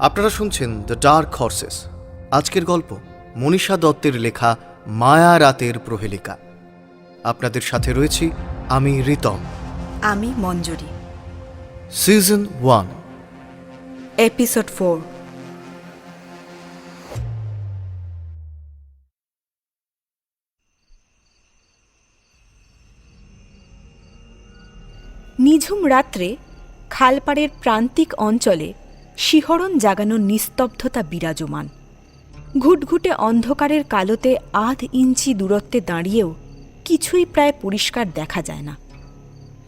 আপনারা শুনছেন the dark horse's আজকের গল্প মনীষা দত্তের লেখা মায়া রাতের প্রহেলিকা। আপনাদের সাথে রয়েছি আমি রিতম। আমি Manjuri. Season one. Episode four. নিঝুম রাত্রে খালপাড়ের প্রান্তিক অঞ্চলে শিহরণ জাগানো নিস্তব্ধতা বিরাজমান। ঘুটঘুটে অন্ধকারের কালোতে আধ ইঞ্চি দূরত্বে দাঁড়িয়েও কিছুই প্রায় পরিষ্কার দেখা যায় না।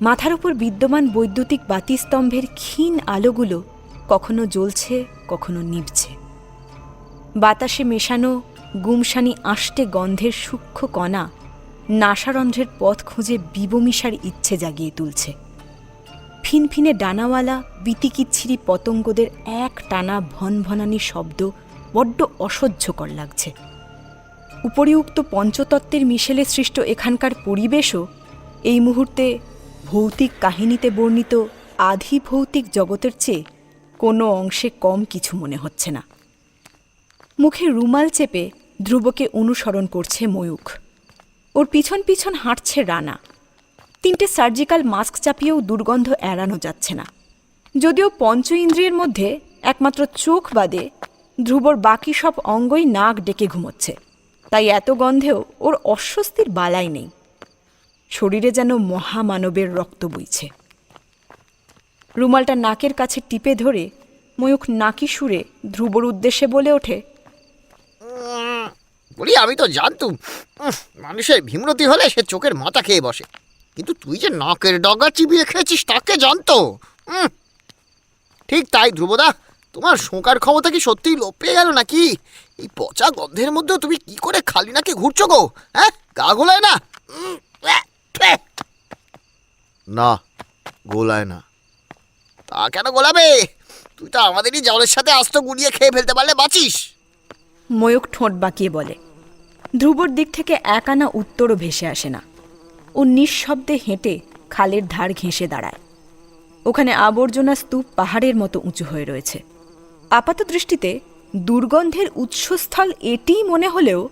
মাথার উপর বিদ্যমান বৈদ্যুতিক বাতিস্তম্ভের ক্ষীণ আলোগুলো কখনো জ্বলছে, কখনো নিভছে। বাতাসে মেশানো গুমসানি আষ্টে গন্ধের সূক্ষ্ম কণা নাসারন্ধ্রের পথ খুঁজে বিবমিশার ইচ্ছে জাগিয়ে তুলছে। ফিনফিনে ডানাওয়ালা, বিতিকিচ্ছিরি পতঙ্গদের এক টানা ভনভনানি শব্দ বড্ড অসহ্যকর লাগছে। উপরিউক্ত পঞ্চতত্ত্বের মিশেলে সৃষ্ট এখানকার পরিবেশও এই মুহূর্তে ভৌতিক কাহিনীতে বর্ণিত আধি ভৌতিক জগতের চেয়ে কোনো অংশে কম কিছু মনে হচ্ছে না। মুখে রুমাল চেপে ধ্রুবকে অনুসরণ করছে ময়ূখ। ওর পিছন পিছন হাঁটছে রানা। তিনটে সার্জিক্যাল মাস্ক চাপিয়েও দুর্গন্ধ এড়ানো যাচ্ছে না। যদিও পঞ্চ ইন্দ্রিয়ের মধ্যে একমাত্র চোখ বাদে ধ্রুবর বাকি সব অঙ্গই নাক ডেকে ঘুমোচ্ছে। তাই এত গন্ধেও ওর অস্বস্তির বালাই নেই। শরীরে যেন মহামানবের রক্ত বইছে। রুমালটা নাকের কাছে টিপে ধরে ময়ূখ নাকি সুরে ধ্রুবর উদ্দেশ্যে বলে ওঠে বলি, আমি তো জানতুম মানুষের ভীমরতি হলে সে চোখের মাথা খেয়ে বসে। কিন্তু তুই যে নাকের ডগা চিবিয়ে খেয়েছিস, তাকে জানতো। ঠিক তাই, ধ্রুবদা। তোমার শোকার ক্ষমতা কি সত্যিই লোপ পেয়ে গেল নাকি? এই পচা গন্ধের মধ্যেও তুমি কি করে খালি নাকি ঘুরছো গো? হ্যাঁ গা গোলায় না। না, গোলায় না। তা কেন গোলাবে? তুই তো আমাদেরই জলের সাথে আস্ত গুলিয়ে খেয়ে ফেলতে পারলে বাঁচিস। ময়ূক ঠোঁট বাঁকিয়ে বলে, ধ্রুবর দিক থেকে এক আনা উত্তরও ভেসে আসে না। ও নিঃশব্দে হেঁটে খালের ধার ঘেঁষে দাঁড়ায়। ওখানে আবর্জনা স্তূপ পাহাড়ের মতো উঁচু হয়ে রয়েছে। আপাত দৃষ্টিতে দুর্গন্ধের উৎসস্থল এটিই মনে হলেও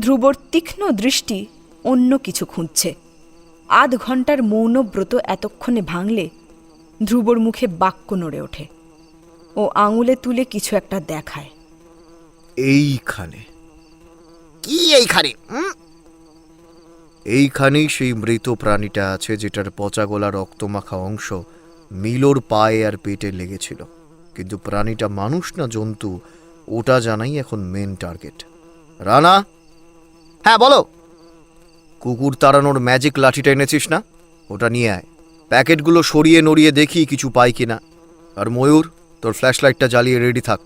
ধ্রুবর তীক্ষ্ণ দৃষ্টি অন্য কিছু খুঁজছে। আধ ঘণ্টার মৌনব্রত এতক্ষণে ভাঙলে ধ্রুবর মুখে বাক্য নড়ে ওঠে ও আঙুলে তুলে কিছু একটা দেখায়। এইখানে। কি এইখানে? হুম? এইখানেই সেই মৃত প্রাণীটা আছে যেটার পচা গোলা রক্তমাখা অংশ মিলোর পায়ে আর পেটে লেগেছিল। কিন্তু প্রাণীটা মানুষ না জন্তু, ওটা জানাই এখন মেন টার্গেট রানা! হ্যাঁ বলো! কুকুর তাড়ানোর ম্যাজিক লাঠিটা এনেছিস না? ওটা নিয়ে আয়। প্যাকেটগুলো সরিয়ে নড়িয়ে দেখি কিছু পাই কিনা। আর ময়ূর, তোর ফ্ল্যাশ লাইটটা জ্বালিয়ে রেডি থাক।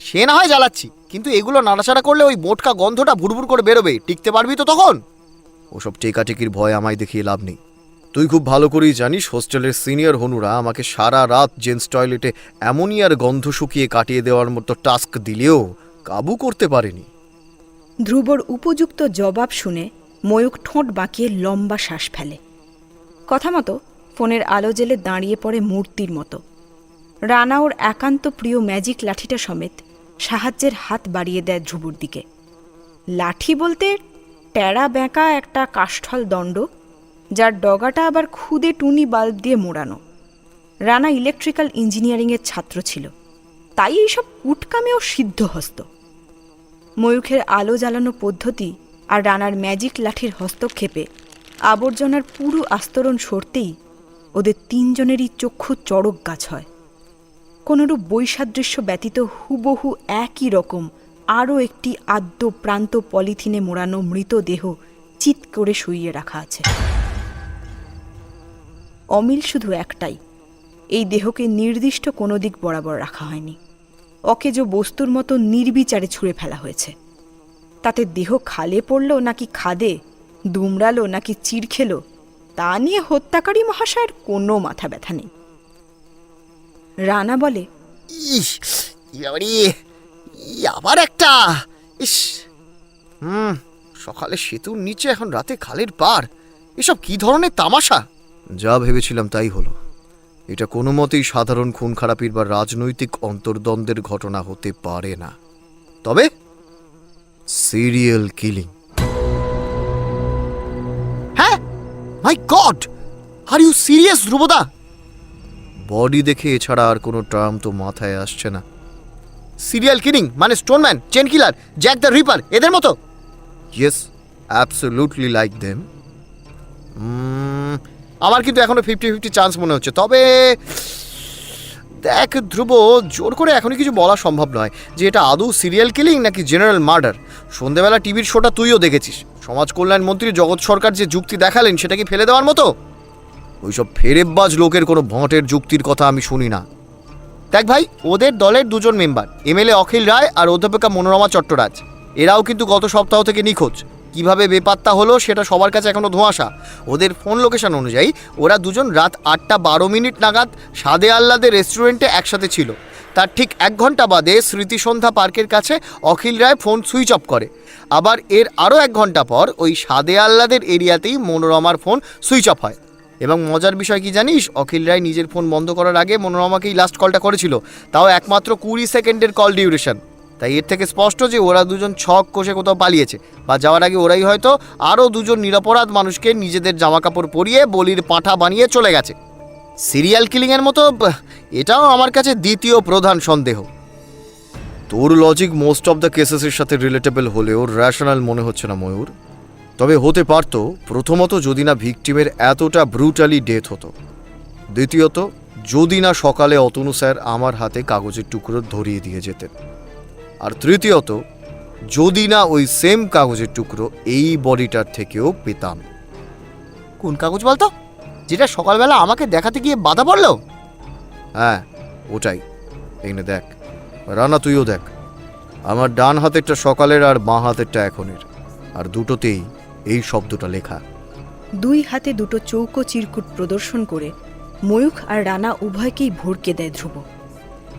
সে না হয় জ্বালাচ্ছি, কিন্তু এগুলো নাড়াচাড়া করলে ওই মোটকা গন্ধটা ভুরভুর করে বেরোবে। টিকতে পারবি তো তখন? ওসব টেকাটেকির ভয় আমায় দেখিয়ে লাভ নেই। তুই খুব ভালো করেই জানিস, হোস্টেলের সিনিয়র হনুরা আমাকে সারা রাত জেন্টস টয়লেটে অ্যামোনিয়ার গন্ধ শুকিয়ে কাটিয়ে দেওয়ার মতো টাস্ক দিলেও কাবু করতে পারেনি। ধ্রুবর উপযুক্ত জবাব শুনে ময়ূক ঠোঁট বাঁকিয়ে লম্বা শ্বাস ফেলে। কথা মতো ফোনের আলো জেলে দাঁড়িয়ে পড়ে মূর্তির মতো। রানা ওর একান্ত প্রিয় ম্যাজিক লাঠিটা সমেত সাহায্যের হাত বাড়িয়ে দেয় ধ্রুবর দিকে। লাঠি বলতে টেরা বেঁকা একটা কাষ্ঠল দণ্ড, যার ডগাটা আবার খুদে টুনি বাল্ব দিয়ে মোড়ানো। রানা ইলেকট্রিক্যাল ইঞ্জিনিয়ারিংয়ের ছাত্র ছিল। তাই এইসব কুটকামেও সিদ্ধহস্ত। ময়ূখের আলো জ্বালানো পদ্ধতি আর রানার ম্যাজিক লাঠির হস্তক্ষেপে আবর্জনার পুরো আস্তরণ সরতেই ওদের তিনজনেরই চক্ষু চড়ক গাছ হয়। কোনরূপ বৈসাদৃশ্য ব্যতীত হুবহু একই রকম আরও একটি আদ্য প্রান্ত পলিথিনে মোড়ানো মৃতদেহ চিৎ করে শুইয়ে রাখা আছে। অমিল শুধু একটাই। এই দেহকে নির্দিষ্ট কোনো দিক বরাবর রাখা হয়নি। অকেজ বস্তুর মতো নির্বিচারে ছুঁড়ে ফেলা হয়েছে। তাতে দেহ খালে পড়ল নাকি খাদে, দুমড়ালো নাকি চিড় খেলো তা নিয়ে হত্যাকারী মহাশয়ের কোনো মাথা ব্যথা নেই। রানা বলে, ইস আবার একটা। ইস। হুম সকালে সেতুর নিচে এখন রাতে খালের পার। এসব কি ধরনের তামাশা? যা ভেবেছিলাম তাই হলো। এটা কোনো মতেই সাধারণ খুন খারাপির বা রাজনৈতিক অন্তর্দ্বন্দ্বের ঘটনা হতে পারে না। তবে সিরিয়াল কিলিং। হ্যাঁ? My god! Are you serious ধ্রুবদা? Body দেখে এছাড়া আর কোনো টার্ম তো মাথায় আসছে না। সিরিয়াল কিলিং মানে stoneman chain killer Jack the Ripper এদের মতো। ইয়েস অ্যাবসোলুটলি লাইক দেম আমার কিন্তু এখনও ফিফটি ফিফটি চান্স মনে হচ্ছে। তবে দেখ ধ্রুব জোর করে এখনই কিছু বলা সম্ভব নয় যে এটা আদৌ সিরিয়াল কিলিং নাকি জেনারেল মার্ডার। সন্ধেবেলা টিভির শোটা তুইও দেখেছিস। সমাজ কল্যাণ মন্ত্রী জগৎ সরকার যে যুক্তি দেখালেন সেটা কি ফেলে দেওয়ার মতো? ওইসব ফেরেববাজ লোকের কোনো ভঁটের যুক্তির কথা আমি শুনি না। দেখ ভাই, ওদের দলের দুজন মেম্বার, এমএলএ অখিল রায় আর অধ্যাপিকা মনোরমা চট্টরাজ। এরাও কিন্তু গত সপ্তাহ থেকে নিখোঁজ। কীভাবে বেপাত্তা হলো সেটা সবার কাছে এখনও ধোঁয়াশা। ওদের ফোন লোকেশন অনুযায়ী, ওরা দুজন রাত আটটা বারো মিনিট নাগাদ সাদে আহ্লাদের রেস্টুরেন্টে একসাথে ছিল। তার ঠিক এক ঘণ্টা বাদে স্মৃতিসন্ধ্যা পার্কের কাছে Akhil Roy phone switch off করে। আবার এর আরও এক ঘণ্টা পর ওই সাদে আহ্লাদের এরিয়াতেই মনোরমার ফোন সুইচ অফ হয়। এবং মজার বিষয় কি জানিস? অখিল রায় নিজের ফোন বন্ধ করার আগে মনোরমাকেই লাস্ট কলটা করেছিল। তাও একমাত্র কুড়ি সেকেন্ডের কল ডিউরেশন তাই এর থেকে স্পষ্ট যে ওরা দুজন ছক কষে কোথাও পালিয়েছে বা যাওয়ার আগে ওরাই হয়তো আরও দুজন নিরপরাধ মানুষকে নিজেদের জামা কাপড় পরিয়ে বলির পাঁঠা বানিয়ে চলে গেছে। সিরিয়াল কিলিংয়ের মতো এটাও আমার কাছে দ্বিতীয় প্রধান সন্দেহ। তোর লজিক মোস্ট অফ দ্য কেসেসের সাথে রিলেটেবল হলেও র্যাশনাল মনে হচ্ছে না ময়ূর। তবে হতে পারত প্রথমত যদি না ভিকটিমের এতটা ব্রুটালি ডেথ হতো। দ্বিতীয়ত যদি না সকালে অতনু স্যার আমার হাতে কাগজের টুকরো ধরিয়ে দিয়ে যেতেন। আর তৃতীয়ত যদি না ওই সেম কাগজের টুকরো এই বডিটার থেকেও পেতাম। কোন কাগজ বলতো? যেটা সকালবেলা আমাকে দেখাতে গিয়ে বাধা পড়ল? হ্যাঁ ওটাই। এনে দেখ রানা তুইও দেখ। আমার ডান হাতেরটা সকালের আর বাঁ হাতেরটা এখনের। আর দুটোতেই এই শব্দটা লেখা। দুই হাতে দুটো চৌকো চিরকুট প্রদর্শন করে ময়ূখ আর রানা উভয়কেই ভরকে দেয় ধ্রুব।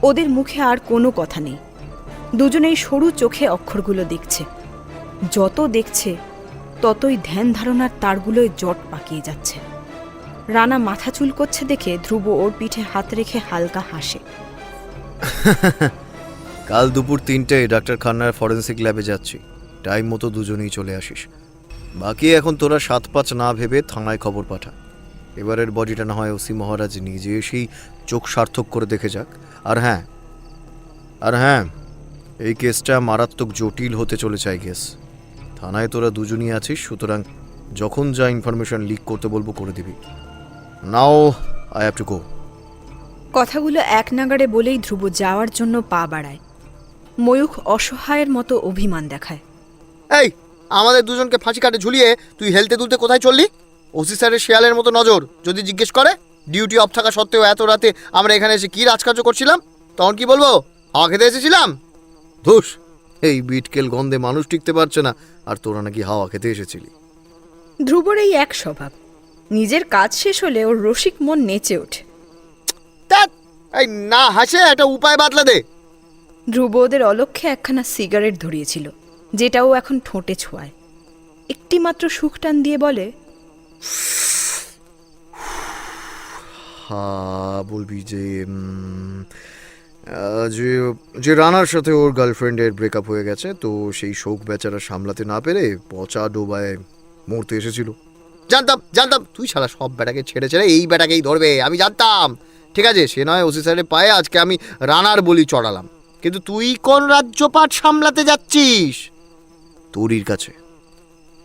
ওদের মুখে আর কোনো কথা নেই। দুজনেই সরু চোখে অক্ষরগুলো দেখছে। যত দেখছে ততই ধ্যান ধারণার তারগুলোয় জট পাকিয়ে যাচ্ছে। রানা মাথা চুল করছে দেখে ধ্রুব ওর পিঠে হাত রেখে হালকা হাসে। কাল দুপুর তিনটেয় ডাক্তার খান্নার ফরেন্সিক ল্যাবে যাচ্ছি। টাইম মতো দুজনেই চলে আসিস। বাকি এখন তোরা সাত পাঁচ না ভেবে থানায় খবর পাঠা। এবারের বডিটা না হয় ওসি মহারাজ নিজে এসেই চোখ সার্থক করে দেখে যাক। আর হ্যাঁ আর হ্যাঁ এই কেসটা মারাত্মক জটিল হতে চলেছে আই গেস। থানায় তোরা দুজনই আছিস সুতরাং যখন যা ইনফরমেশন লিক করতে বলব করে দিবি। Now I have to go. কথাগুলো এক নাগাড়ে বলেই ধ্রুব যাওয়ার জন্য পা বাড়ায়। ময়ূখ অসহায়ের মতো অভিমান দেখায়। এই আমাদের দুজনকে ফাঁসি কাটে ঝুলিয়ে তুই হেলতে দুলতে কোথায় চললি? ওসি স্যারের শেয়ালের মতো নজর যদি জিজ্ঞেস করে। ডিউটি অফ থাকা সত্ত্বেও এত রাতে আমরা এখানে এসে কি রাজকার্য করছিলাম? তখন কি বলব? হাওয়া খেতে এসেছিলাম? ধুস এই বিটকেল গন্ধে মানুষ টিকতে পারছে না আর তোরা নাকি হাওয়া খেতে এসেছিলি। ধ্রুবর এই এক স্বভাব। নিজের কাজ শেষ হলে ওর রসিক মন নেচে ওঠে। এই না হাসে একটা উপায় বাতলা দে। ধ্রুব ওদের অলক্ষ্যে একখানা সিগারেট ধরিয়েছিল। যেটা ও এখন ঠোঁটে ছোঁয়ায়। একটি মাত্র সুখ টান দিয়ে বলে, হা, বলবি যে যে যে রানার সাথে ওর গার্লফ্রেন্ডের ব্রেকআপ হয়ে গেছে, তো সেই শোক বেচারা সামলাতে না পেরে পচা ডোবায় মরতে এসেছিল। জানতাম জানতাম, তুই শালা সব বেটাকে ছেড়ে ছেড়ে এই বেটাকেই ধরবে, আমি জানতাম। ঠিক আছে, সে নয় ওসি স্যারের পায়ে আজকে আমি রানার বলি চড়ালাম। কিন্তু তুই কোন রাজ্যপাট সামলাতে যাচ্ছিস? তোরির কাছে।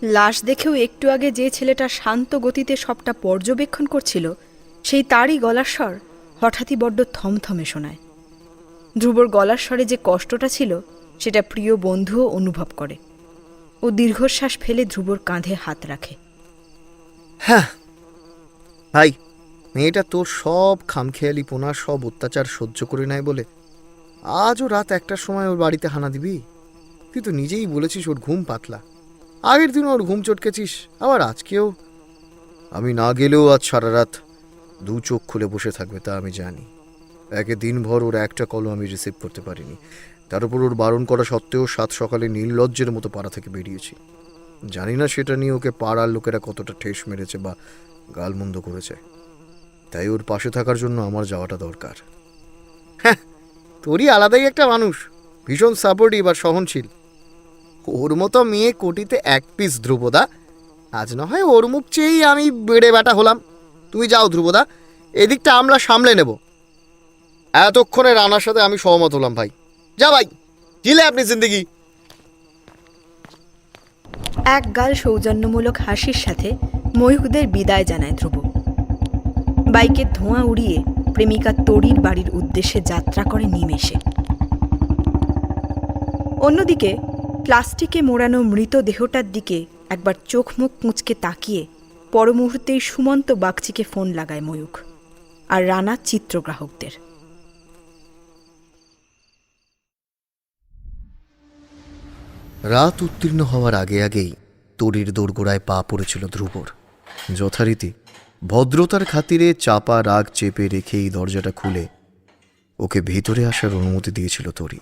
লাশ দেখেও একটু আগে যে ছেলেটা শান্ত গতিতে সবটা পর্যবেক্ষণ করছিল সেই তারই গলার স্বর হঠাৎই বড্ড থমথমে শোনায়। ধ্রুবর গলার স্বরে যে কষ্টটা ছিল সেটা প্রিয় বন্ধুও অনুভব করে। ও দীর্ঘশ্বাস ফেলে ধ্রুবর কাঁধে হাত রাখে। হ্যাঁ ভাই মেয়েটা তোর সব খামখেয়ালি পোনা সব অত্যাচার সহ্য করে নেয় বলে আজও রাত একটার সময় ওর বাড়িতে হানা দিবি? তুই তো নিজেই বলেছিস ওর ঘুম পাতলা। আগের দিন ওর ঘুম চটকেছিস, আবার আজকেও? আমি না গেলেও আজ সারা রাত দু চোখ খুলে বসে থাকবে, তা আমি জানি। একে দিনভর ওর একটা কলও আমি রিসিভ করতে পারিনি। তার উপর ওর বারণ করা সত্ত্বেও সাত সকালে নির্লজ্জের মতো পাড়া থেকে বেরিয়েছি। জানি না সেটা নিয়ে ওকে পাড়ার লোকেরা কতটা ঠেস মেরেছে বা গালমন্দ করেছে। তাই ওর পাশে থাকার জন্য আমার যাওয়াটা দরকার। হ্যাঁ তোরই আলাদাই একটা মানুষ। ভীষণ সাপোর্টিভ আর সহনশীল। ওর মতো মেয়ে কোটিতে এক পিস ধ্রুবদা। আজ না হয় ওর মুখ চেয়েই আমি বেড়ে বেটা হলাম। তুমি যাও ধ্রুবদা, এদিকটা আমরা সামলে নেব। এতক্ষণে রানার সাথে আমি সহমত হলাম ভাই। যা ভাই জিলে আপনি জিন্দগি। এক গাল সৌজন্যমূলক হাসির সাথে ময়ূকদের বিদায় জানায় ধ্রুব। বাইকের ধোঁয়া উড়িয়ে প্রেমিকা তরির বাড়ির উদ্দেশ্যে যাত্রা করে নিমেষে। অন্যদিকে প্লাস্টিকে মোড়ানো মৃতদেহটার দিকে একবার চোখ মুখ কুঁচকে তাকিয়ে পর মুহূর্তেই সুমন্ত বাগচিকে ফোন লাগায় ময়ূক আর রানা চিত্রগ্রাহকদের। রাত উত্তীর্ণ হওয়ার আগে আগেই তরির দোরগোড়ায় পা পড়েছিল ধ্রুবর। যথারীতি ভদ্রতার খাতিরে চাপা রাগ চেপে রেখেই দরজাটা খুলে ওকে ভেতরে আসার অনুমতি দিয়েছিল তরি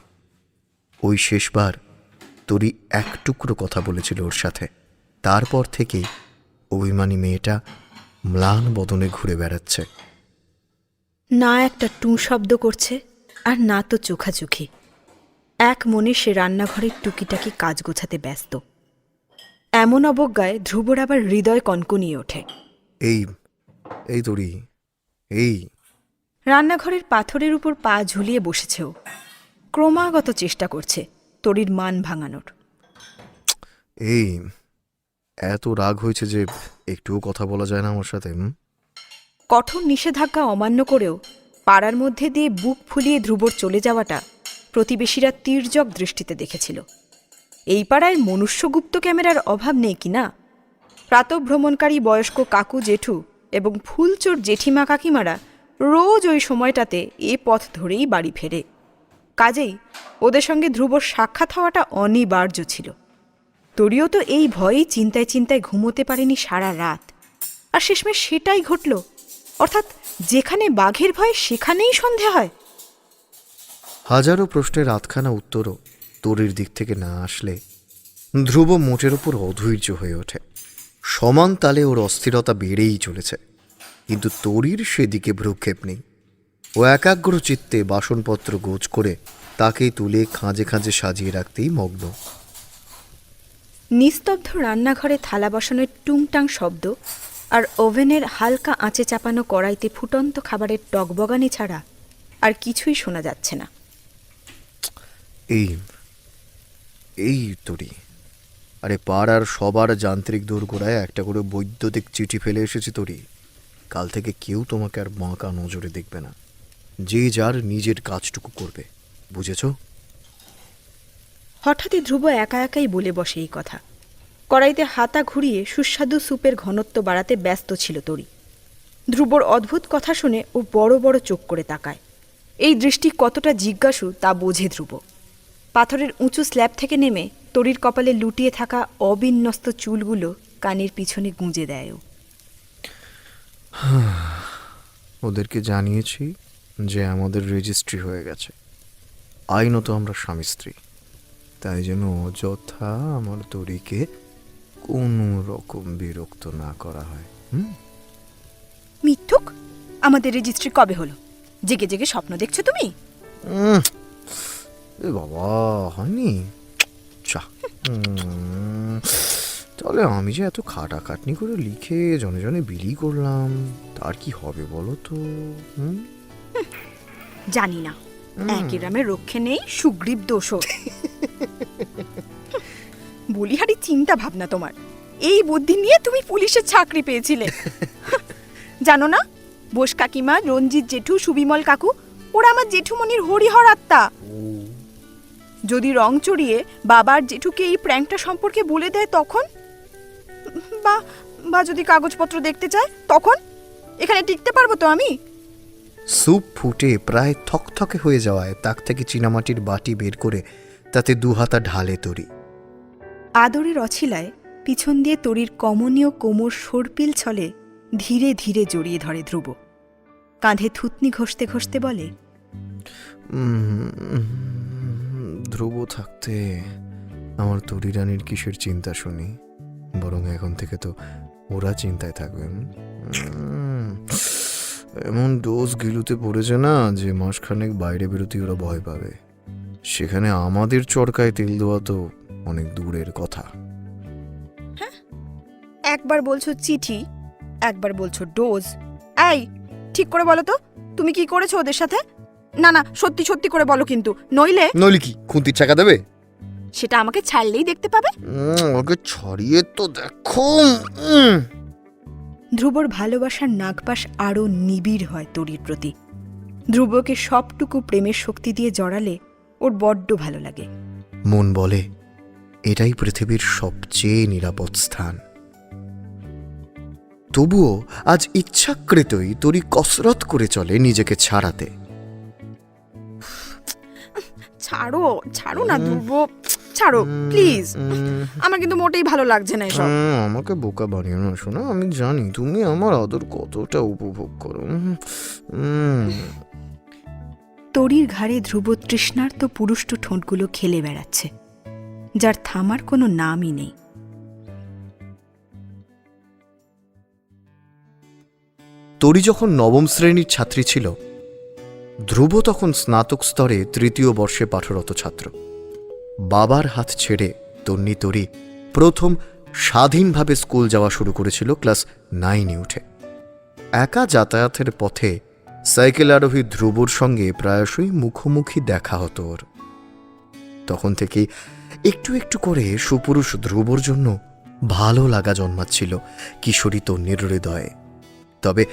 ওই শেষবার তরি এক টুকরো কথা বলেছিল ওর সাথে। তারপর থেকেই অভিমানী মেয়েটা ম্লান বদনে ঘুরে বেড়াচ্ছে। না একটা টু শব্দ করছে আর না তো চোখাচোখি। এক মনে সে রান্নাঘরের টুকিটাকি কাজ গোছাতে ব্যস্ত। এমন অবজ্ঞায় ধ্রুবর আবার হৃদয় কনকনিয়ে ওঠে। এই এই তরি এই। রান্নাঘরের পাথরের উপর পা ঝুলিয়ে বসেছে ও। ক্রমাগত চেষ্টা করছে। তরির মান ভাঙানোর। এই এত রাগ হয়েছে যে একটুও কথা বলা যায় না আমার সাথে কঠোর নিষেধাজ্ঞা অমান্য করেও পাড়ার মধ্যে দিয়ে বুক ফুলিয়ে ধ্রুবর চলে যাওয়াটা প্রতিবেশীরা তীর্যক দৃষ্টিতে দেখেছিল। এই পাড়ায় মনুষ্যগুপ্ত ক্যামেরার অভাব নেই কি না? প্রাতভ্রমণকারী বয়স্ক কাকু জেঠু এবং ফুলচোর জেঠিমা কাকিমারা রোজ ওই সময়টাতে এ পথ ধরেই বাড়ি ফেরে। কাজেই ওদের সঙ্গে ধ্রুবর সাক্ষাৎ হওয়াটা অনিবার্য ছিল। তরিও তো এই ভয়েই চিন্তায় চিন্তায় ঘুমোতে পারেনি সারা রাত। আর শেষমেশ সেটাই ঘটল। অর্থাৎ যেখানে বাঘের ভয়, সেখানেই সন্ধে হয়। হাজারো প্রশ্নের আধখানা উত্তরও তরির দিক থেকে না আসলে ধ্রুব মোটের ওপর অধৈর্য হয়ে ওঠে। সমান তালে ওর অস্থিরতা বেড়েই চলেছে। কিন্তু তরির সেদিকে ভ্রুক্ষেপ নেই। ও একাগ্র চিত্তে বাসনপত্র গোছ করে তাকেই তুলে খাঁজে খাঁজে সাজিয়ে রাখতেই মগ্ন। নিস্তব্ধ রান্নাঘরে থালা বসানোর টুংটাং শব্দ আর ওভেনের হালকা আঁচে চাপানো কড়াইতে ফুটন্ত খাবারের টকবগানি ছাড়া আর কিছুই শোনা যাচ্ছে না। এই এই তরি। আরে পাড়ার সবার যান্ত্রিক দোরগোড়ায় একটা করে বৈদ্যুতিক চিঠি ফেলে এসেছি তরি। কাল থেকে কেউ তোমাকে আর বাঁকা নজরে দেখবে না। যে যার নিজের কাজটুকু করবে বুঝেছ? হঠাৎই ধ্রুব একা একাই বলে বসে এই কথা। কড়াইতে হাতা ঘুরিয়ে সুস্বাদু স্যুপের ঘনত্ব বাড়াতে ব্যস্ত ছিল তরি। ধ্রুবর অদ্ভুত কথা শুনে ও বড় বড় চোখ করে তাকায়। এই দৃষ্টি কতটা জিজ্ঞাসু তা বোঝে ধ্রুব। পাথরের উঁচু স্ল্যাব থেকে নেমে তরির কপালে লুটিয়ে থাকা অবিন্যস্ত চুলগুলো কানের পিছনে গুঁজে দেয় ওদেরকে জানিয়েছি যে আমাদের রেজিস্ট্রি হয়ে গেছে। আইনত আমরা স্বামী স্ত্রী। তাই যেন অযথা আমার তরিকে কোনো রকম বিরক্ত না করা হয় হুম? মিথ্যুক? আমাদের রেজিস্ট্রি কবে হলো? জেগে জেগে স্বপ্ন দেখছ তুমি? এ বাবা হয়নি? চা তাহলে আমি যে এত খাটাখাটনি করে লিখে জনে জনে বিলি করলাম তার কি হবে বলো তো হুম? জানি না। একই রামের রক্ষে নেই সুগ্রীব দোষও। বলিহারি চিন্তা ভাবনা তোমার। এই বুদ্ধি নিয়ে তুমি পুলিশের চাকরি পেয়েছিলে। জানো না বোস কাকিমা রঞ্জিত জেঠু সুবিমল কাকু ওরা আমার জেঠুমনির হরিহর আত্মা। যদি রং চড়িয়ে বাবার জেঠুকে এই প্র্যাঙ্কটা সম্পর্কে বলে দেয় তখন? বা বা যদি কাগজপত্র দেখতে চায় তখন? এখানে টিকতে পারব তো আমি? স্যুপ ফুটে প্রায় থকথকে হয়ে যাওয়ায় তাক থেকে চীনামাটির বাটি বের করে তাতে দু হাতা ঢালে তরি। আদরের অছিলায় পিছন দিয়ে তরির কমনীয় কোমর সর্পিল ছলে ধীরে ধীরে জড়িয়ে ধরে ধ্রুব। কাঁধে থুতনি ঘষতে ঘষতে বলে ধ্রুব থাকতে আমার তরি রানীর কিসের চিন্তা শুনি? বরং এখন থেকে তো ওরা চিন্তায় থাকবে উম, এমন ডোজ গিলুতে পড়েছে না যে মাসখানেক বাইরে বেরোতে ওরা ভয় পাবে। সেখানে আমাদের চরকায় তেল দেওয়া তো অনেক দূরের কথা। একবার বলছো চিঠি একবার বলছো ডোজ এই ঠিক করে বলো তো তুমি কি করেছ ওদের সাথে? না না সত্যি সত্যি করে বলো কিন্তু নইলে নইলে কি? খুন্তির চাকা দেবে? সেটা আমাকে ছাড়লেই দেখতে পাবে। ওকে ছড়িয়ে তো দেখো। ধ্রুবর ভালোবাসার নাগপাশ আরও নিবিড় হয় তরির প্রতি। ধ্রুবকে সবটুকু প্রেমের শক্তি দিয়ে জড়ালে ওর বড্ড ভালো লাগে। মন বলে এটাই পৃথিবীর সবচেয়ে নিরাপদ স্থান। তবুও আজ ইচ্ছাকৃতই তরি কসরত করে চলে নিজেকে ছাড়াতে। ছাড়ো ছাড়ো না ধ্রুব। ছাড়ো প্লিজ। আমার কিন্তু মোটেই ভালো লাগছে না এসব। আমাকে বোকা বানিও না শোনা আমি জানি তুমি আমার আদর কতটা উপভোগ করো উম। তরির ঘাড়ে ধ্রুব তৃষ্ণার্ত পুরুষ্ট ঠোঁটগুলো খেলে বেড়াচ্ছে যার থামার কোনো নামই নেই। তরি যখন নবম শ্রেণির ছাত্রী ছিল ধ্রুব তখন স্নাতক স্তরে তৃতীয় বর্ষে পাঠরত ছাত্র। বাবার হাত ছেড়ে তন্নি তরি প্রথম স্বাধীনভাবে স্কুল যাওয়া শুরু করেছিল ক্লাস নাইনে উঠে। একা যাতায়াতের পথে সাইকেল আরোহী ধ্রুবর সঙ্গে প্রায়শই মুখোমুখি দেখা হতো ওর। তখন থেকেই একটু একটু করে সুপুরুষ ধ্রুবর জন্য ভালো লাগা জন্মাচ্ছিল কিশোরী তন্নির হৃদয়ে। তবে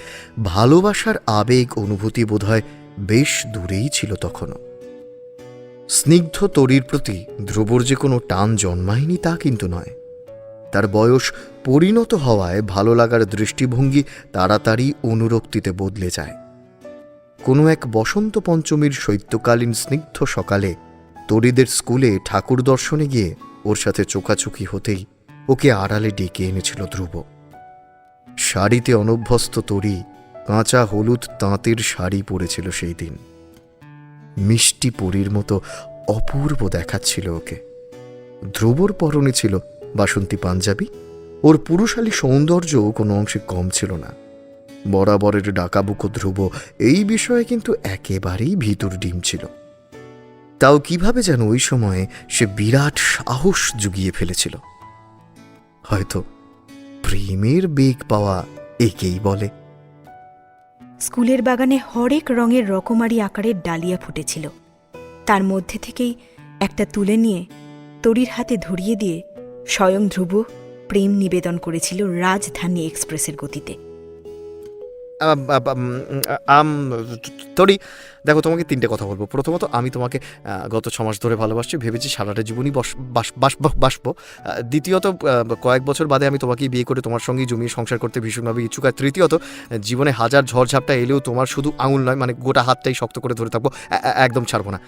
ভালোবাসার আবেগ অনুভূতি বোধহয় বেশ দূরেই ছিল তখনও। স্নিগ্ধ তরির প্রতি ধ্রুবর যে কোনো টান জন্মায়নি তা কিন্তু নয়। তার বয়স পরিণত হওয়ায় ভালো লাগার দৃষ্টিভঙ্গি তাড়াতাড়ি অনুরক্তিতে বদলে যায়। কোনো এক বসন্ত পঞ্চমীর শৈত্যকালীন স্নিগ্ধ সকালে তরিদের স্কুলে ঠাকুর দর্শনে গিয়ে ওর সাথে চোখাচোখি হতেই ওকে আড়ালে ডেকে এনেছিল ধ্রুব। শাড়িতে অনভ্যস্ত তরি কাঁচা হলুদ তাঁতের শাড়ি পরেছিল সেই দিন। মিষ্টি পরীর মতো অপূর্ব দেখাচ্ছিল ওকে। ধ্রুবর পরনে ছিল বাসন্তী পাঞ্জাবি। ওর পুরুষালী সৌন্দর্য কোনো অংশে কম ছিল না। বরাবরের ডাকাবুকো ধ্রুব এই বিষয়ে কিন্তু একেবারেই ভিতর ডিম ছিল। তাও কীভাবে যেন ওই সময়ে সে বিরাট সাহস জুগিয়ে ফেলেছিল। হয়তো প্রেমের বেগ পাওয়া একেই বলে। স্কুলের বাগানে হরেক রঙের রকমারি আকারের ডালিয়া ফুটেছিল। তার মধ্যে থেকেই একটা তুলে নিয়ে তরির হাতে ধরিয়ে দিয়ে স্বয়ং ধ্রুব প্রেম নিবেদন করেছিল রাজধানী এক্সপ্রেসের গতিতে। তরি। দেখো, তোমাকে তিনটে কথা বলব। প্রথমত, আমি তোমাকে গত ছ মাস ধরে ভালোবাসছি, ভেবেছি সারাটা জীবনই বস, বাস, বাস- বাসবো। দ্বিতীয়ত কয়েক বছর বাদে আমি তোমাকে বিয়ে করে তোমার সঙ্গেই জমিয়ে সংসার করতে ভীষণভাবে ইচ্ছুক। আর তৃতীয়ত, জীবনে হাজার ঝড়ঝাপটা এলেও তোমার শুধু আঙুল নয় মানে গোটা হাতটাই শক্ত করে ধরে থাকব। একদম ছাড়বো না।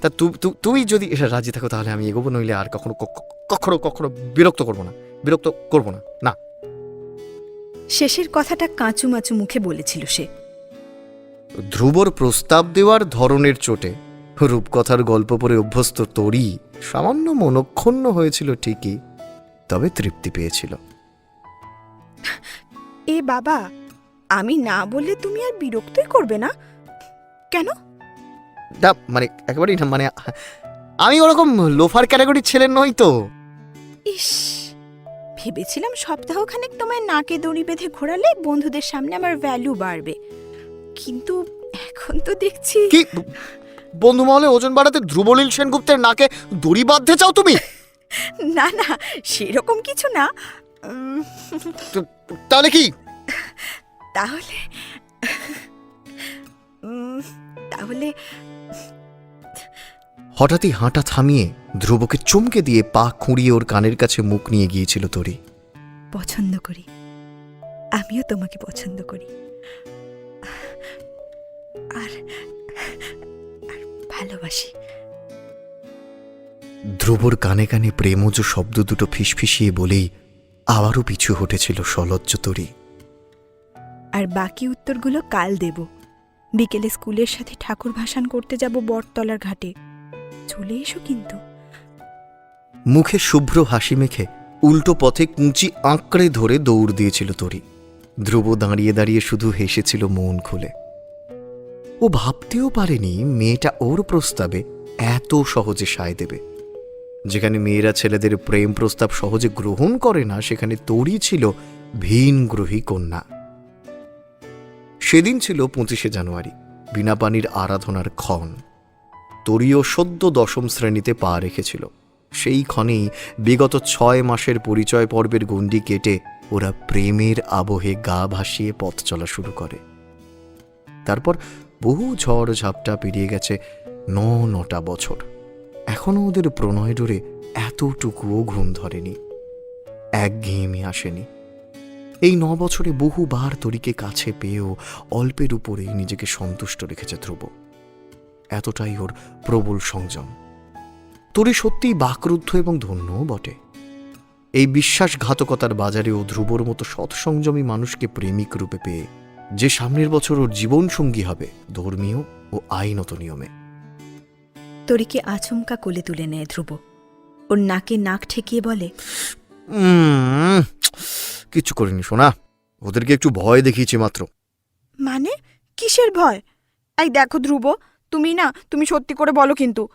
তা- তুমি যদি রাজি থাকো, তাহলে আমি এগোবো, নইলে আর কখনো কখ- কখনো কখনো বিরক্ত করব না। বিরক্ত করব না। না। শেষের কথাটা কাঁচু মাচু মুখে বলেছিল সে। ধ্রুবর প্রস্তাব দেওয়ার ধরনের চোটে রূপকথার গল্প পড়ে অভ্যস্ত তরি সামান্য মনক্ষুণ্ণ হয়েছিল ঠিকই তবে তৃপ্তি পেয়েছিল। এ বাবা আমি না বললে তুমি আর বিরক্তই করবে না? কেন? না মানে একেবারেই না মানে আমি ওরকম লোফার ক্যাটাগরির ছেলে নই তো। ইস ভেবেছিলাম সপ্তাহখানেক তোমায় নাকে দড়ি বেঁধে ঘোরালে বন্ধুদের সামনে আমার ভ্যালু বাড়বে। কিন্তু এখন তো দেখছি কি? বন্ধু মহলে ওজন বাড়াতে ধ্রুবলীল সেনগুপ্তের নাকে দড়ি বাঁধতে চাও তুমি? না না সেরকম কিছু না। তাহলে কি? তাহলে তাহলে হঠাৎই হাঁটা থামিয়ে ধ্রুবকে চমকে দিয়ে পা খুঁড়িয়ে ওর কানের কাছে মুখ নিয়ে গিয়েছিল তরি। পছন্দ করি। আমিও তোমাকে পছন্দ করি। আর আর ভালোবাসি। ধ্রুবর কানে কানে প্রেমজ শব্দ দুটো ফিসফিসিয়ে বলেই আবারও পিছু হটেছিল সলজ্জ তরি। আর বাকি উত্তরগুলো কাল দেব। বিকেলে স্কুলের সাথে ঠাকুর ভাসান করতে যাব বটতলার ঘাটে। চলে এসো কিন্তু। মুখে শুভ্র হাসি মেখে উল্টো পথে কুঁচি আঁকড়ে ধরে দৌড় দিয়েছিল তরি। ধ্রুব দাঁড়িয়ে দাঁড়িয়ে শুধু হেসেছিল মন খুলে। ও ভাবতেও পারেনি মেয়েটা ওর প্রস্তাবে এত সহজে সায় দেবে। যেখানে মেয়েরা ছেলেদের প্রেম প্রস্তাব সহজে গ্রহণ করে না, সেখানে তোরই ছিল ভিন গ্রহী কন্যা। সেদিন ছিল পঁচিশে জানুয়ারি, বিনা পানির আরাধনার ক্ষণ। তরিও সদ্য দশম শ্রেণীতে পা রেখেছিল। সেই ক্ষণেই বিগত ছয় মাসের পরিচয় পর্বের গণ্ডি কেটে ওরা প্রেমের আবহে গা ভাসিয়ে পথ চলা শুরু করে। তারপর বহু ঝড় ঝাপটা পেরিয়ে গেছে ন নটা বছর। এখনও ওদের প্রণয় ডোরে এতটুকুও ঘুম ধরেনি। একঘেয়েমি আসেনি। এই ন বছরে বহুবার তরিকে কাছে পেয়েও অল্পের উপরেই নিজেকে সন্তুষ্ট রেখেছে ধ্রুব। এতটাই ওর প্রবল সংযম। তরি সত্যিই বাকরুদ্ধ এবং ধন্য বটে। এই বিশ্বাসঘাতকতার বাজারে ও ধ্রুবর মতো সৎসংযমী মানুষকে প্রেমিক রূপে পেয়ে যে সামনের বছর ওর জীবনসঙ্গী হবে ধর্মীয় ও আইনত নিয়মে। তরিকে আচমকা কোলে তুলে নেয় ধ্রুব? ওর নাকে নাক ঠেকিয়ে বলে উম, কিচ্ছু করিনি শোনা ওদেরকে একটু ভয় দেখিয়েছি মাত্র। মানে? কিসের ভয়? এই দেখো ধ্রুব তুমি না, তুমি সত্যি করে বলো কিন্তু।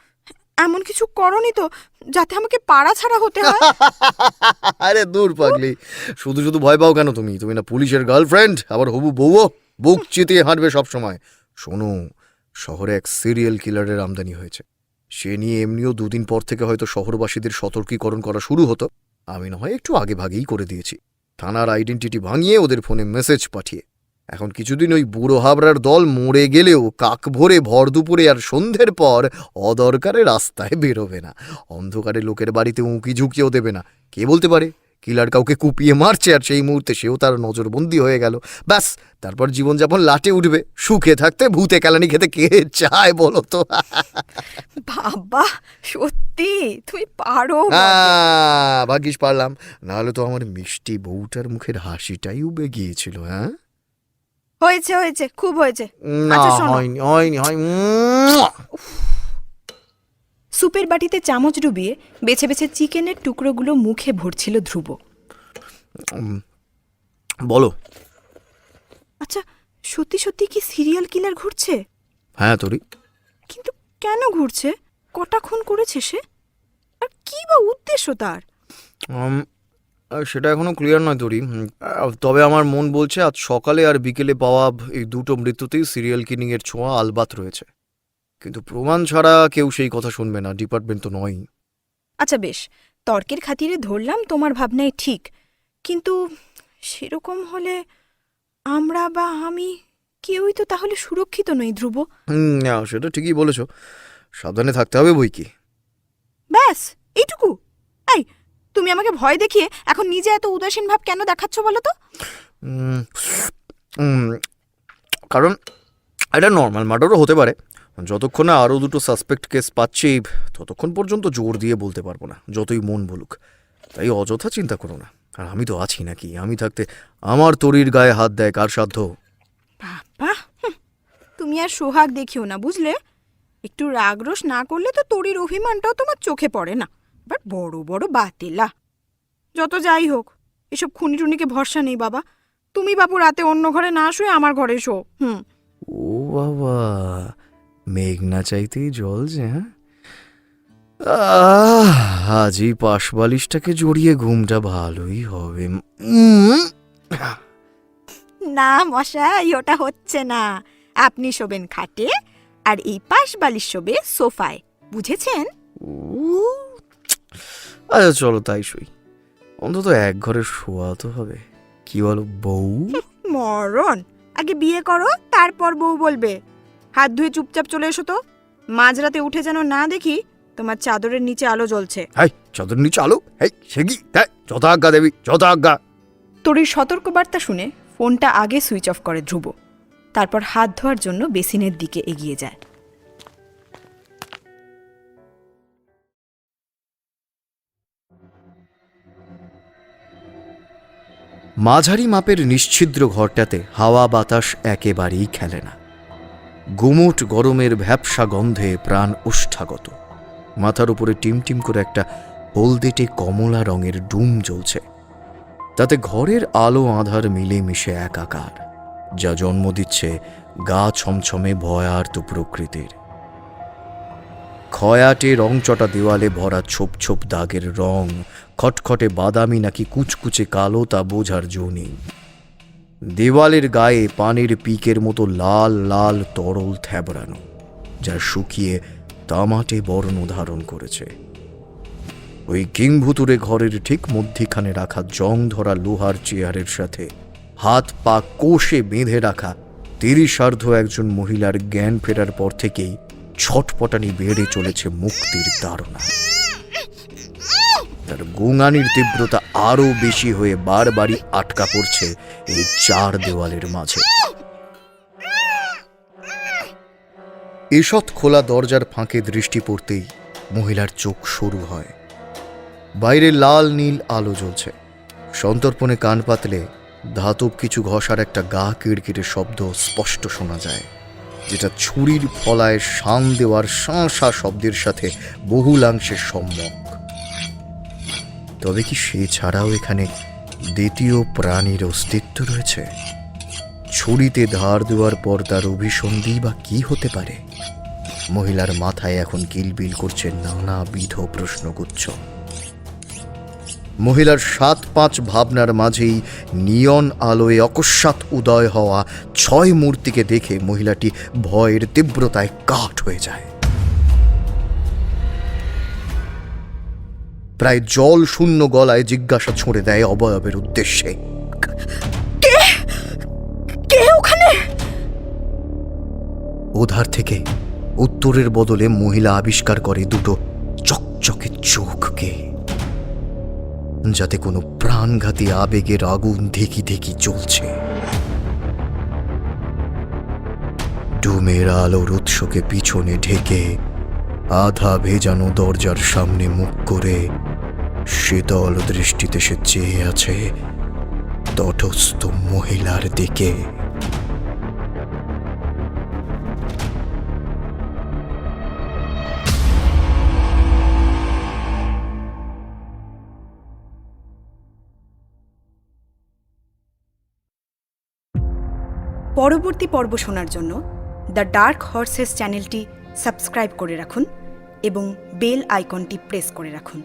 এমন কিছু করনি তো, যাতে আমাকে পাড়া ছাড়া হতে হয়? আরে দূর পাগলি। শুধু শুধু ভয় পাও কেন তুমি? তুমি না পুলিশের গার্লফ্রেন্ড, আবার হবু বউও। বুক চিতিয়ে হাঁটবে সব সময় শোনো, শহরে এক সিরিয়াল কিলারের আমদানি হয়েছে। সে নিয়ে এমনিও দুদিন পর থেকে হয়তো শহরবাসীদের সতর্কীকরণ করা শুরু হতো। আমি না হয় একটু আগে ভাগেই করে দিয়েছি। থানার আইডেন্টিটি ভাঙিয়ে ওদের ফোনে মেসেজ পাঠিয়ে। এখন কিছুদিন ওই বুড়ো হাবড়ার দল মরে গেলেও কাক ভরে ভর দুপুরে আর সন্ধ্যের পর অদরকারে রাস্তায় বেরোবে না। অন্ধকারে লোকের বাড়িতে উঁকি ঝুঁকিও দেবে না। কে বলতে পারে? কিলার কাউকে কুপিয়ে মারছে আর সেই মুহূর্তে সেও তার নজরবন্দি হয়ে গেল। ব্যাস তারপর জীবনযাপন লাটে উঠবে। সুখে থাকতে ভূতে কেলানি খেতে কে চায় বলো তো? বাবা সত্যি? তুমি পারো হ্যাঁ, ভাগ্যিস পারলাম। নাহলে তো আমার মিষ্টি বউটার মুখের হাসিটাই উবে গিয়েছিল হ্যাঁ? হয়েছে হয়েছে খুব হয়েছে। না আচ্ছা, শোনো। হয়নি হয়নি হয়। সুপের বাটিতে চামচ ডুবিয়ে বেছে বেছে চিকেনের টুকরোগুলো মুখে ভরছিল ধ্রুব। বলো। আচ্ছা সত্যি সত্যি কি সিরিয়াল কিলার ঘুরছে? হ্যাঁ তোরি কিন্তু কেন ঘুরছে? কটা খুন করেছে সে? আর কি বা উদ্দেশ্য তার? সেটা এখনও ক্লিয়ার নয় তোরি। তবে আমার মন বলছে আজ সকালে আর বিকেলে পাওয়া এই দুটো মৃত্যুতেই সিরিয়াল কিনিংয়ের ছোঁয়া আলবাত রয়েছে। কিন্তু প্রমাণ ছাড়া কেউ সেই কথা শুনবে না ডিপার্টমেন্ট তো নয়ই। আচ্ছা বেশ তর্কের খাতিরে ধরলাম তোমার ভাবনায় ঠিক। কিন্তু সেরকম হলে আমরা বা আমি কেউই তো তাহলে সুরক্ষিত নই ধ্রুব। না, সেটা ঠিকই বলেছ। সাবধানে থাকতে হবে বই কি ব্যাস এইটুকু। এই তুমি আমাকে ভয় দেখিয়ে এখন নিজে এত উদাসীন ভাব কেন দেখাচ্ছ বলো তো? কারণ এটা নর্মাল মার্ডারও হতে পারে। যতক্ষণ না আরও দুটো সাসপেক্ট কেস পাচ্ছি ততক্ষণ পর্যন্ত জোর দিয়ে বলতে পারব না যতই মন বলুক। তাই অযথা চিন্তা করো না। আর আমি তো আছি নাকি? আমি থাকতে আমার তরির গায়ে হাত দেয় কার সাধ্য? বাবা তুমি আর সোহাগ দেখিও না বুঝলে? একটু রাগরোষ না করলে তো তোরির অভিমানটাও তোমার চোখে পড়ে না। বাট বড় বড় বাতিলা যত যাই হোক এসব খুনি টুনিকে ভরসা নেই বাবা। তুমি বাপু রাতে অন্য ঘরে না শুয়ে আমার ঘরে শো হুম। ও বাবা মেঘ না চাইতেই জল যে হ্যাঁ? আহ, আজ এই পাশ বালিশটাকে জড়িয়ে ঘুমটা ভালোই হবে না মশাই ওটা হচ্ছে না। আপনি শোবেন খাটে আর এই পাশ বালিশ শোবে সোফায় বুঝেছেন? আচ্ছা চলো তাই শুই। অন্তত এক ঘরে শোয়া তো হবে। কি বলো বউ? মরণ। আগে বিয়ে করো তারপর বউ বলবে। হাত ধুয়ে চুপচাপ চলে এসো তো। মাঝরাতে উঠে যেন না দেখি তোমার চাদরের নিচে আলো জ্বলছে। হাই চাদর নিচে আলো? হেই সে কি? হ্যাঁ যথা আজ্ঞা দেবী আজ্ঞা তরির সতর্কবার্তা শুনে ফোনটা আগে সুইচ অফ করে ধ্রুব। তারপর হাত ধোয়ার জন্য বেসিনের দিকে এগিয়ে যায়। মাঝারি মাপের নিশ্ছিদ্র ঘরটাতে হাওয়া বাতাস একেবারেই খেলে না। গুমুট গরমের ভ্যাপসা গন্ধে প্রাণ ওষ্ঠাগত মাথার উপরে টিমটিম করে একটা হলদেটে কমলা রঙের ডুম জ্বলছে। তাতে ঘরের আলো আধার মিলে মিশে একাকার, যা জন্ম দিচ্ছে গা ছমছমে ভয়ার্ত প্রকৃতির। খয়াটে রংচটা দেওয়ালে ভরা ছোপ ছোপ দাগের রং খটখটে বাদামি নাকি কুচকুচে কালো তা বোঝার জো নেই। দেওয়ালের গায়ে পানের পিকের মতো লাল লাল, তরল থ্যাবড়ানো, যা শুকিয়ে তামাটে বর্ণ ধারণ করেছে। ওই কিংভুতুরে ঘরের ঠিক মধ্যিখানে রাখা জং ধরা লোহার চেয়ারের সাথে হাত পা কোষে বেঁধে রাখা তিরিশার্ধ একজন মহিলার জ্ঞান ফেরার পর থেকেই ছটপটানি বেড়ে চলেছে মুক্তির তাড়না তার গুঙানির তীব্রতা আরও বেশি হয়ে বারবারই আটকা পড়ছে এই চার দেওয়ালের মাঝে। এসৎ খোলা দরজার ফাঁকে দৃষ্টি পড়তেই মহিলার চোখ শুরু হয়। বাইরে লাল নীল আলো জ্বলছে। সন্তর্পণে কান পাতলে ধাতব কিছু ঘষার একটা গা কিড়কিড়ে শব্দ স্পষ্ট শোনা যায়, যেটা ছুরির ফলায় শান দেওয়ার শাঁসা শব্দের সাথে বহুলাংশে সম্যক তবে কি সে ছাড়াও এখানে দ্বিতীয় প্রাণীর অস্তিত্ব রয়েছে? ছুরিতে ধার দেওয়ার পর তার অভিসন্ধি বা কি হতে পারে? মহিলার মাথায় এখন কিলবিল করছে নানাবিধ প্রশ্নগুচ্ছ। মহিলার সাত পাঁচ ভাবনার মাঝেই নিয়ন আলোয় অকস্মাৎ উদয় হওয়া ছয় মূর্তিকে দেখে মহিলাটি ভয়ের তীব্রতায় কাঠ হয়ে যায়। প্রায় জল শূন্য গলায় জিজ্ঞাসা ছুঁড়ে দেয় অবয়বের উদ্দেশ্যে। কে? ওখানে? ওধার থেকে উত্তরের বদলে মহিলা আবিষ্কার করে দুটো চকচকে চোখকে যাতে কোনো প্রাণঘাতী আবেগের আগুন ধেকি ধেকি চলছে ডুমের আলোর উৎসকে পিছনে ঢেকে আধা ভেজানো দরজার সামনে মুখ করে শীতল দৃষ্টিতে সে চেয়ে আছে তটস্থ মহিলার দিকে। পরবর্তী পর্ব শোনার জন্য দ্য ডার্ক হর্সেস চ্যানেলটি সাবস্ক্রাইব করে রাখুন। এবং বেল আইকনটি প্রেস করে রাখুন।